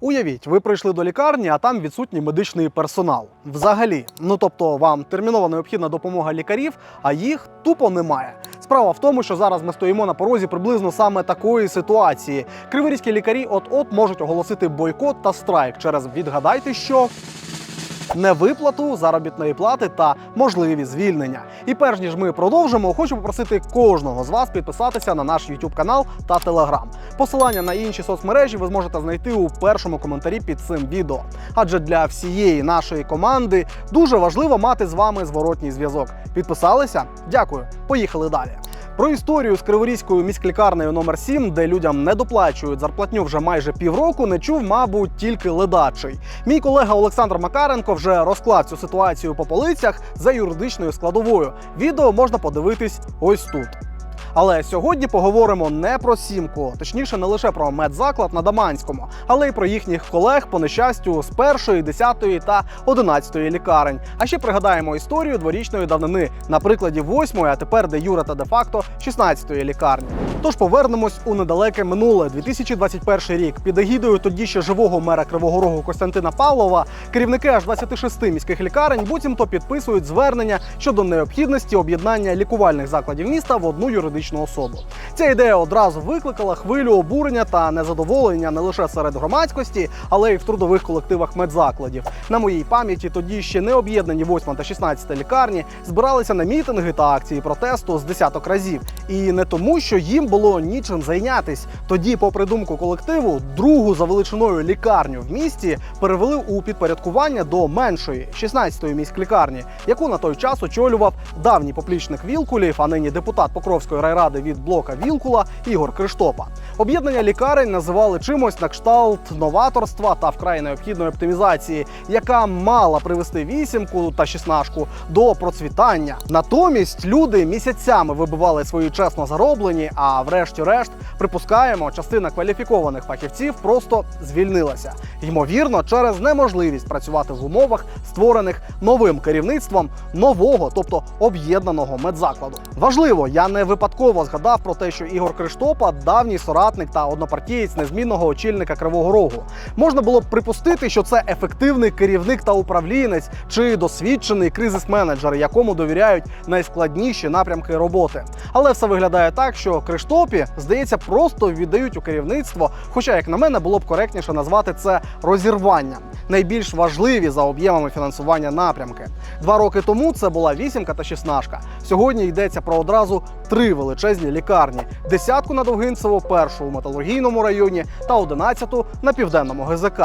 Уявіть, ви прийшли до лікарні, а там відсутній медичний персонал. Взагалі, ну тобто вам терміново необхідна допомога лікарів, а їх тупо немає. Справа в тому, що зараз ми стоїмо на порозі приблизно саме такої ситуації. Криворізькі лікарі от-от можуть оголосити бойкот та страйк через відгадайте, що невиплату заробітної плати та можливі звільнення. І перш ніж ми продовжимо, хочу попросити кожного з вас підписатися на наш YouTube канал та Telegram. Посилання на інші соцмережі ви зможете знайти у першому коментарі під цим відео. Адже для всієї нашої команди дуже важливо мати з вами зворотній зв'язок. Підписалися? Дякую. Поїхали далі. Про історію з Криворізькою міськлікарнею номер 7 де людям не доплачують зарплатню вже майже півроку, не чув, мабуть, тільки ледачий. Мій колега Олександр Макаренко вже розклав цю ситуацію по полицях за юридичною складовою. Відео можна подивитись ось тут. Але сьогодні поговоримо не про сімку, точніше, не лише про медзаклад на Даманському, але й про їхніх колег по нещастю з першої, десятої та одинадцятої лікарень. А ще пригадаємо історію дворічної давнини на прикладі восьмої, а тепер де юра та де-факто 16-ї лікарні. Тож повернемось у недалеке минуле 2021 рік. Під егідою тоді ще живого мера Кривого Рогу Костянтина Павлова керівники аж 26 міських лікарень буцімто підписують звернення щодо необхідності об'єднання лікувальних закладів міста в одну юридичну особу. Ця ідея одразу викликала хвилю обурення та незадоволення не лише серед громадськості, але й в трудових колективах медзакладів. На моїй пам'яті тоді ще не об'єднані 8 та 16 лікарні збиралися на мітинги та акції протесту з десяток разів. І не тому, що їм було нічим зайнятись. Тоді, попри думку колективу, другу за величиною лікарню в місті перевели у підпорядкування до меншої 16-ї міськлікарні, яку на той час очолював давній поплічник Вілкулів, а нині депутат Покровської райради від блока Вілкула Ігор Криштопа. Об'єднання лікарень називали чимось на кшталт новаторства та вкрай необхідної оптимізації, яка мала привести вісімку та шістнашку до процвітання. Натомість люди місяцями вибивали свої чесно зароблені, а врешті-решт, припускаємо, частина кваліфікованих фахівців просто звільнилася. Ймовірно, через неможливість працювати в умовах, створених новим керівництвом нового, тобто об'єднаного медзакладу. Важливо, я не випадково згадав про те, що Ігор Криштопа давній соратник та однопартієць незмінного очільника Кривого Рогу. Можна було б припустити, що це ефективний керівник та управлінець чи досвідчений кризис-менеджер, якому довіряють найскладніші напрямки роботи. Але все виглядає так, що Криштопі, здається, просто віддають у керівництво. Хоча, як на мене, було б коректніше назвати це розірванням. Найбільш важливі за об'ємами фінансування напрямки. Два роки тому це була вісімка та шістнашка. Сьогодні йдеться про одразу три величезні лікарні: десятку на Довгинцево, першу у металургійному районі та одинадцяту на південному ГЗК.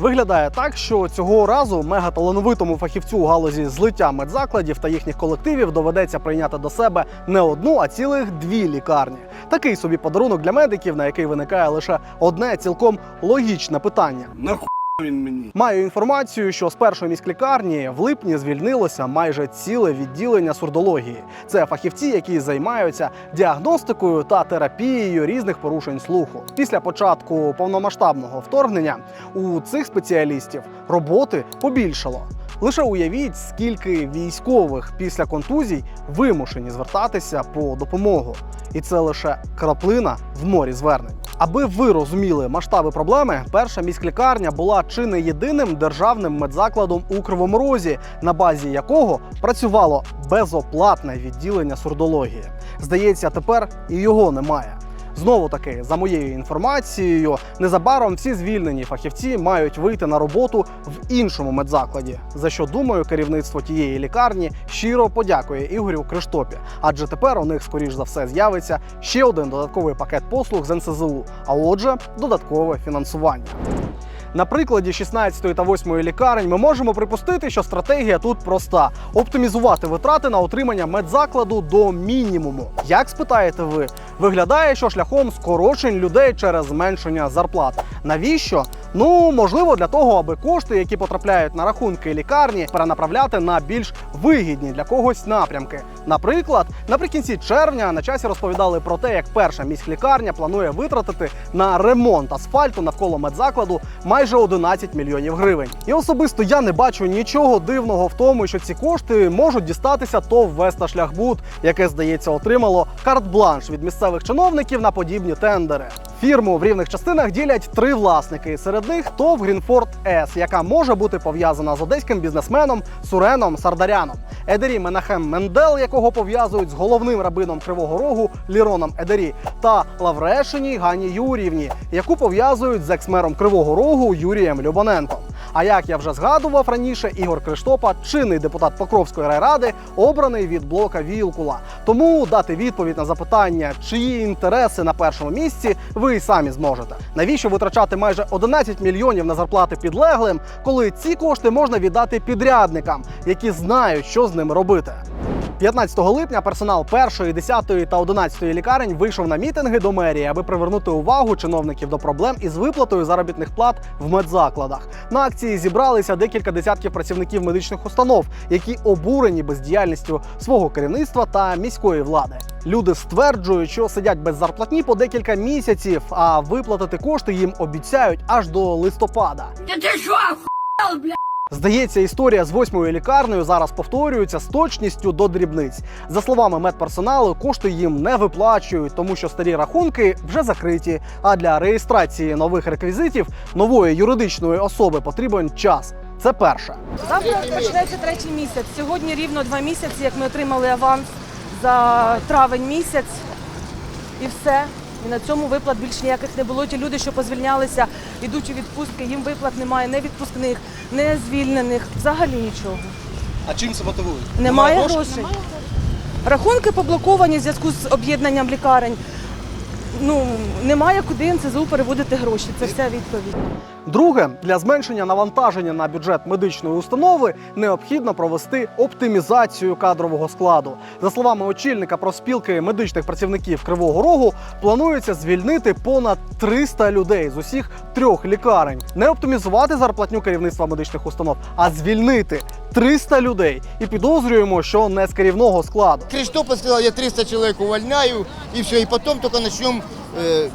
Виглядає так, що цього разу мегаталановитому фахівцю у галузі злиття медзакладів та їхніх колективів доведеться прийняти до себе не одну, а цілих дві лікарні. Такий собі подарунок для медиків, на який виникає лише одне цілком логічне питання. Нахуй він мені? Маю інформацію, що з першої міськлікарні в липні звільнилося майже ціле відділення сурдології. Це фахівці, які займаються діагностикою та терапією різних порушень слуху. Після початку повномасштабного вторгнення у цих спеціалістів роботи побільшало. Лише уявіть, скільки військових після контузій вимушені звертатися по допомогу, і це лише краплина в морі звернень. Аби ви розуміли масштаби проблеми, перша міськлікарня була чи не єдиним державним медзакладом у Кривому Розі, на базі якого працювало безоплатне відділення сурдології. Здається, тепер і його немає. Знову таки, за моєю інформацією, незабаром всі звільнені фахівці мають вийти на роботу в іншому медзакладі. За що думаю, керівництво тієї лікарні щиро подякує Ігорю Криштопі, адже тепер у них, скоріш за все, з'явиться ще один додатковий пакет послуг з НСЗУ, а отже, додаткове фінансування. На прикладі 16 та 8 лікарень ми можемо припустити, що стратегія тут проста: оптимізувати витрати на отримання медзакладу до мінімуму. Як спитаєте ви, виглядає, що шляхом скорочень людей через зменшення зарплат. Навіщо? Ну можливо, для того, аби кошти, які потрапляють на рахунки лікарні, перенаправляти на більш вигідні для когось напрямки. Наприклад, наприкінці червня на часі розповідали про те, як перша міськлікарня планує витратити на ремонт асфальту навколо медзакладу майже 11 мільйонів гривень. І особисто я не бачу нічого дивного в тому, що ці кошти можуть дістатися ТОВ Веста Шляхбуд, яке здається отримало карт-бланш від місцевих чиновників на подібні тендери. Фірму в рівних частинах ділять три власники. Серед них ТОВ Грінфорд С, яка може бути пов'язана з одеським бізнесменом Суреном Сардаряном. Едері Менахем Мендел, якого пов'язують з головним рабином Кривого Рогу Ліроном Едері, та Лаврешині Гані Юрівні, яку пов'язують з екс-мером Кривого Рогу Юрієм Любоненком. А як я вже згадував раніше, Ігор Криштопа, чинний депутат Покровської райради, обраний від блока Вілкула. Тому дати відповідь на запитання, чиї інтереси на першому місці, ви і самі зможете. Навіщо витрачати майже 11 мільйонів на зарплати підлеглим, коли ці кошти можна віддати підрядникам, які знають, що з ними робити? 15 липня персонал 1, 10 та 11 лікарень вийшов на мітинги до мерії, аби привернути увагу чиновників до проблем із виплатою заробітних плат в медзакладах. На акції зібралися декілька десятків працівників медичних установ, які обурені бездіяльністю свого керівництва та міської влади. Люди стверджують, що сидять без зарплатні по декілька місяців, а виплатити кошти їм обіцяють аж до листопада. Та ти що, охуел, бля? Здається, історія з восьмою лікарнею зараз повторюється з точністю до дрібниць. За словами медперсоналу, кошти їм не виплачують, тому що старі рахунки вже закриті. А для реєстрації нових реквізитів нової юридичної особи потрібен час. Це перше. Завтра почнеться третій місяць. Сьогодні рівно два місяці, як ми отримали аванс за травень місяць, і все. І на цьому виплат більш ніяких не було. Ті люди, що позвільнялися, йдуть у відпустки, їм виплат немає, не відпускних, не звільнених, взагалі нічого. А чим це мотивують? Немає грошей. Рахунки поблоковані в зв'язку з об'єднанням лікарень. Ну, немає куди НСЗУ переводити гроші. Це вся відповідь. Друге, для зменшення навантаження на бюджет медичної установи необхідно провести оптимізацію кадрового складу. За словами очільника профспілки медичних працівників Кривого Рогу, планується звільнити понад 300 людей з усіх трьох лікарень. Не оптимізувати зарплатню керівництва медичних установ, а звільнити 300 людей. І підозрюємо, що не з керівного складу. Криштопа сказал, я 300 человек увольняю, и все, и потом только начнем э,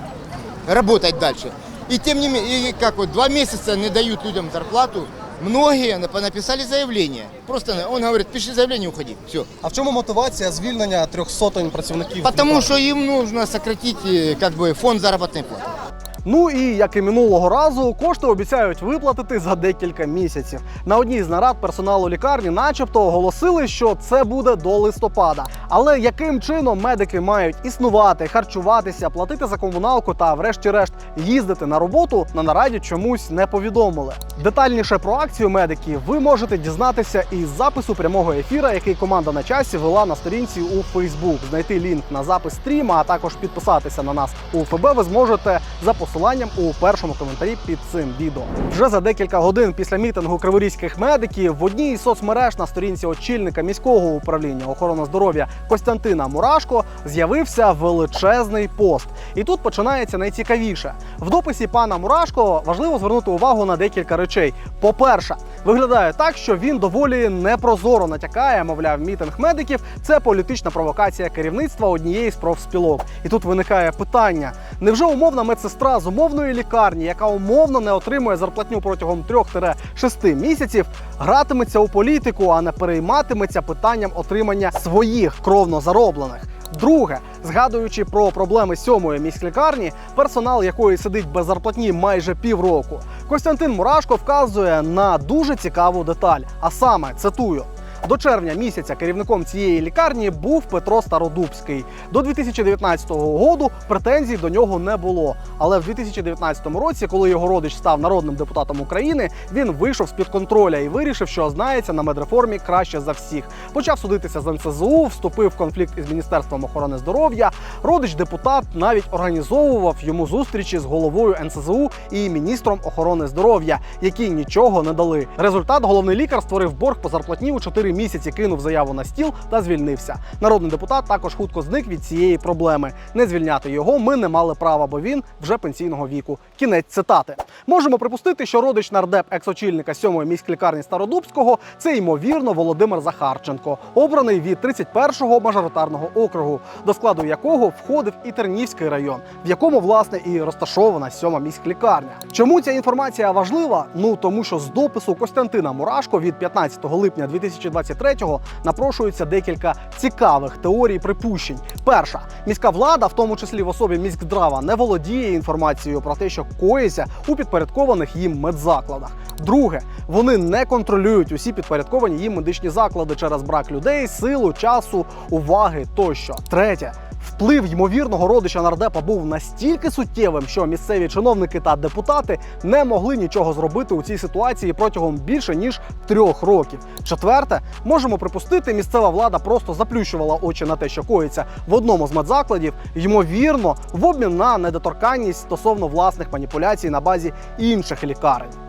работать дальше. И тем не менее, и как вот два месяца не дают людям зарплату, многие на- написали заявление. Просто он говорит, пиши заявление, уходи. Все. А в чому мотивація звільнення трьох сотень працівників? Потому что им нужно сократить э, как бы фонд заработной платы. Ну і як і минулого разу, кошти обіцяють виплатити за декілька місяців. На одній з нарад персоналу лікарні, начебто, оголосили, що це буде до листопада. Але яким чином медики мають існувати, харчуватися, платити за комуналку та, врешті-решт, їздити на роботу на нараді чомусь не повідомили. Детальніше про акцію медиків ви можете дізнатися із запису прямого ефіра, який команда на часі вела на сторінці у Facebook. Знайти лінк на запис стріма, а також підписатися на нас у ФБ. Ви зможете за посиланням у першому коментарі під цим відео. Вже за декілька годин після мітингу криворізьких медиків в одній із соцмереж на сторінці очільника міського управління охорони здоров'я Костянтина Мурашко з'явився величезний пост. І тут починається найцікавіше. В дописі пана Мурашко важливо звернути увагу на декілька речей. По-перше, виглядає так, що він доволі непрозоро натякає, мовляв, мітинг медиків це політична провокація керівництва однієї з профспілок. І тут виникає питання: невже умовна медсестра з умовної лікарні, яка умовно не отримує зарплатню протягом 3-6 місяців, гратиметься у політику, а не перейматиметься питанням отримання своїх кровно зароблених? Друге, згадуючи про проблеми сьомої міськлікарні, персонал якої сидить без зарплатні майже півроку, Костянтин Мурашко вказує на дуже цікаву деталь. А саме цитую. До червня місяця керівником цієї лікарні був Петро Стародубський. До 2019 року претензій до нього не було. Але в 2019 році, коли його родич став народним депутатом України, він вийшов з під контроля і вирішив, що знається на медреформі краще за всіх. Почав судитися з НСЗУ, вступив в конфлікт із міністерством охорони здоров'я. Родич депутат навіть організовував йому зустрічі з головою НСЗУ і міністром охорони здоров'я, які нічого не дали. Результат головний лікар створив борг по зарплатні у 4 місяці, кинув заяву на стіл та звільнився. Народний депутат також хутко зник від цієї проблеми. Не звільняти його ми не мали права, бо він вже пенсійного віку. Кінець цитати. Можемо припустити, що родич нардеп екс-очільника сьомої міськлікарні Стародубського це ймовірно Володимир Захарченко, обраний від 31-го мажоритарного округу, до складу якого входив і Тернівський район, в якому власне і розташована сьома міськлікарня. Чому ця інформація важлива? Ну тому що з допису Костянтина Мурашко від 15 липня 2022 2023-го напрошується декілька цікавих теорій припущень. Перша міська влада, в тому числі в особі міськдрава, не володіє інформацією про те, що коїться у підпорядкованих їм медзакладах. Друге, вони не контролюють усі підпорядковані їм медичні заклади через брак людей, силу, часу, уваги тощо. Третє. Вплив ймовірного родича нардепа був настільки суттєвим, що місцеві чиновники та депутати не могли нічого зробити у цій ситуації протягом більше ніж трьох років. Четверте, можемо припустити, місцева влада просто заплющувала очі на те, що коїться в одному з медзакладів, ймовірно, в обмін на недоторканність стосовно власних маніпуляцій на базі інших лікарень.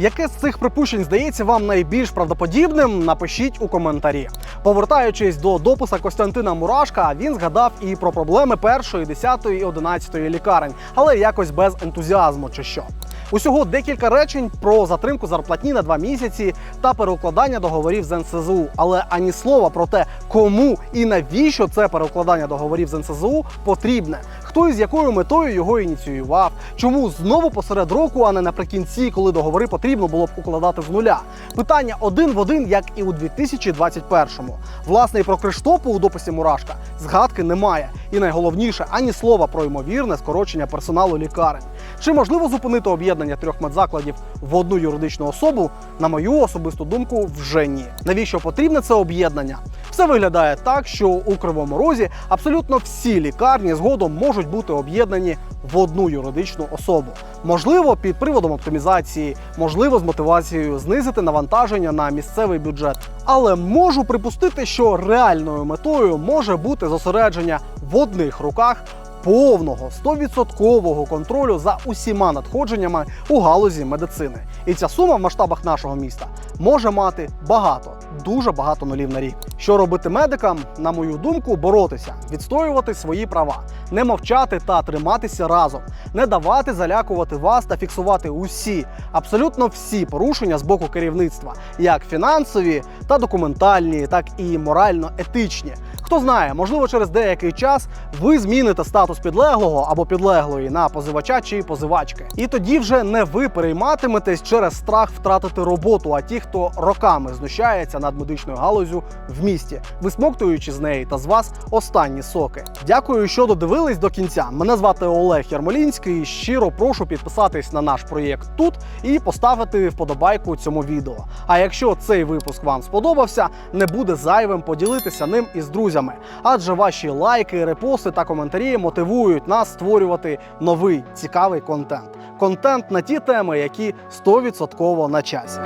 Яке з цих припущень здається вам найбільш правдоподібним? Напишіть у коментарі. Повертаючись до дописа Костянтина Мурашка, він згадав і про проблеми першої, десятої і одинадцятої лікарень, але якось без ентузіазму чи що. Усього декілька речень про затримку зарплатні на два місяці та переукладання договорів з НСЗУ. Але ані слова про те, кому і навіщо це переукладання договорів з НСЗУ потрібне, хто і з якою метою його ініціював, чому знову посеред року, а не наприкінці, коли договори потрібно було б укладати з нуля. Питання один в один, як і у 2021-му. Власне, і про Криштопу у дописі Мурашка згадки немає. І найголовніше ані слова про ймовірне скорочення персоналу лікарень. Чи можливо зупинити об'єднання трьох медзакладів в одну юридичну особу? На мою особисту думку, вже ні. Навіщо потрібне це об'єднання? Все виглядає так, що у Кривому Розі абсолютно всі лікарні згодом можуть бути об'єднані в одну юридичну особу. Можливо, під приводом оптимізації, можливо, з мотивацією знизити навантаження на місцевий бюджет. Але можу припустити, що реальною метою може бути зосередження в одних руках повного 100% контролю за усіма надходженнями у галузі медицини. І ця сума в масштабах нашого міста може мати багато, дуже багато нулів на рік. Що робити медикам, на мою думку, боротися, відстоювати свої права, не мовчати та триматися разом, не давати залякувати вас та фіксувати усі, абсолютно всі порушення з боку керівництва, як фінансові та документальні, так і морально-етичні. Хто знає, можливо, через деякий час ви зміните статус підлеглого або підлеглої на позивача чи позивачки. І тоді вже не ви перейматиметесь через страх втратити роботу, а ті, хто роками знущається над медичною галузю в місті, висмоктуючи з неї та з вас останні соки. Дякую, що додивились до кінця. Мене звати Олег Ярмолінський. Щиро прошу підписатись на наш проєкт тут і поставити вподобайку цьому відео. А якщо цей випуск вам сподобався, не буде зайвим поділитися ним із друзями, адже ваші лайки, репости та коментарі мотивують нас створювати новий цікавий контент. Контент на ті теми, які 100% на часі.